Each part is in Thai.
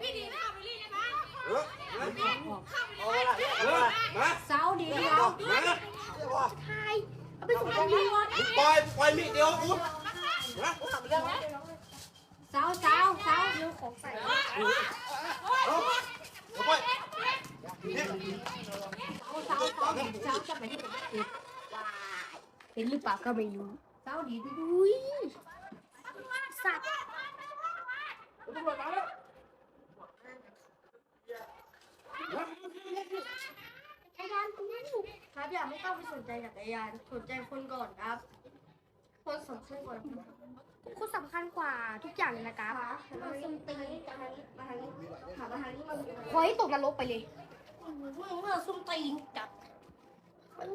พี่ดีนะไปรีนะคะเออเอาละเออมาเสาเดียวมาทายเอาไปส่งตำรวจปล่อยปล่อยมีดเดียวกูนะเสาเสาเสาเดียวของใส่เอาไปเสาเสาเสาเสาจะไปที่ไหนเห็นหรือเปล่าก็ไม่รู้เสาดีด้วยสัตว์ ตำรวจมาแล้วไอ้ดานตรงนั้นอยู่ครับอย่าไม่ต้องไปสนใจจักรยานสนใจคนก่อนครับ คนสำคัญก่อนคนสำคัญกว่าทุกอย่างเลยนะครับมาซุ่มตีมาทางนี้มาทางนี้หามาทางนี้มาขอให้ตกนรกไปเลยเมื่อซุ่มตีจับ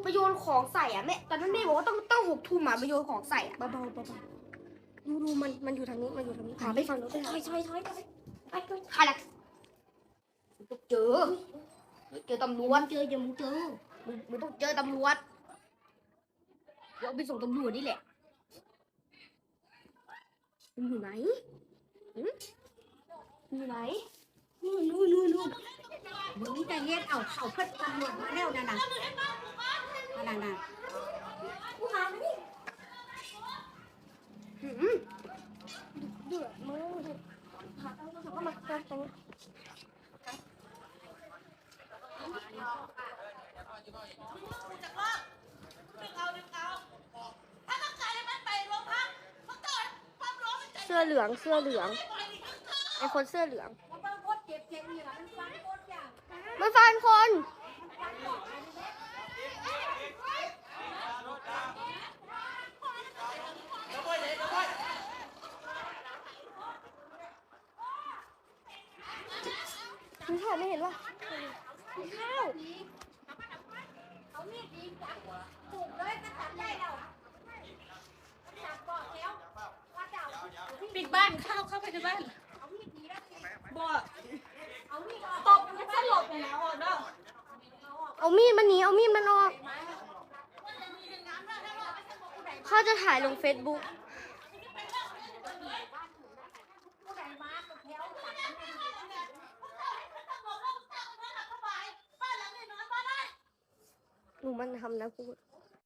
ไปโยนของใส่อะแม่ตอนนั้นแม่บอกว่าต้องต้องหกทุ่มอะไปโยนของใส่อะเบาๆเบาๆดูดูมันมันอยู่ทางนู้มันอยู่ทางนี้หาไปฝั่งนู้นถอยถอยถอยถอยไปไปใครล่ะเจอ เจอตำรวจเจอยังมึงเจอมึงมึงต้องเจอตำรวจเดี๋ยวเอาไปส่งตำรวจนี่แหละมันอยู่ไหนหืมมันอยู่ไหนนู่นนู่นนู่นนู่นมึงนี่ใจเย็นเอาเขาเพิ่นตำรวจมาแล้วนะนะนั่นน่ะกูหามันนี่หืมเดือดมือหาเอาเข้ามาตรงตรง จากรอบดึงเอาดึงเอาถ้าต้องการให้มันไปโรงพักมันเกิดความร้อนมันใจ เสื้อเหลืองเสื้อเหลืองปล่อยดิทั้งคืนไอคนเสื้อเหลือง มันบางคเจ็บเจ็บนี่ล่ะมันฟังคนอย่างมันฟันคนมึงถ่ายไม่เห็นวะข้าว เอามีดดีจับถูกเลยก็จับได้แล้วจับก่อนแล้วว่าเจ้า ปิดบ้านเข้าเข้าไปในบ้านเอามีดดีแล้วสิบ่เอามีดออกตบมันสลบเลยนะออกเนาะเอามีดมันหนีเอามีดมันออกเขาจะถ่ายลงเฟซบุ๊กหนูมันทำนะพูด